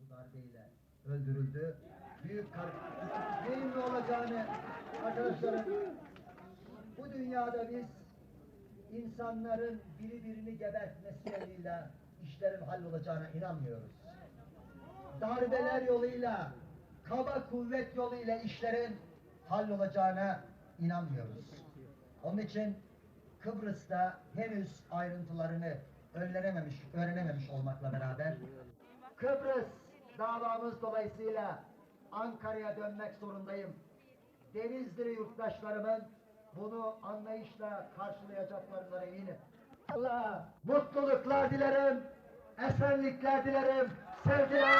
bu darbeyle öldürüldü. Büyük kar neyin ne olacağını arkadaşlarım bu dünyada biz insanların biri birini gebertmesi yoluyla işlerin hallolacağına inanmıyoruz. Darbeler yoluyla, kaba kuvvet yoluyla işlerin hallolacağına inanmıyoruz. Onun için Kıbrıs'ta henüz ayrıntılarını öğrenememiş, öğrenememiş olmakla beraber Kıbrıs davamız dolayısıyla Ankara'ya dönmek zorundayım. Denizli yurttaşlarımın bunu anlayışla karşılayacaklarına eminim. Allah mutluluklar dilerim, esenlikler dilerim, sevgiler.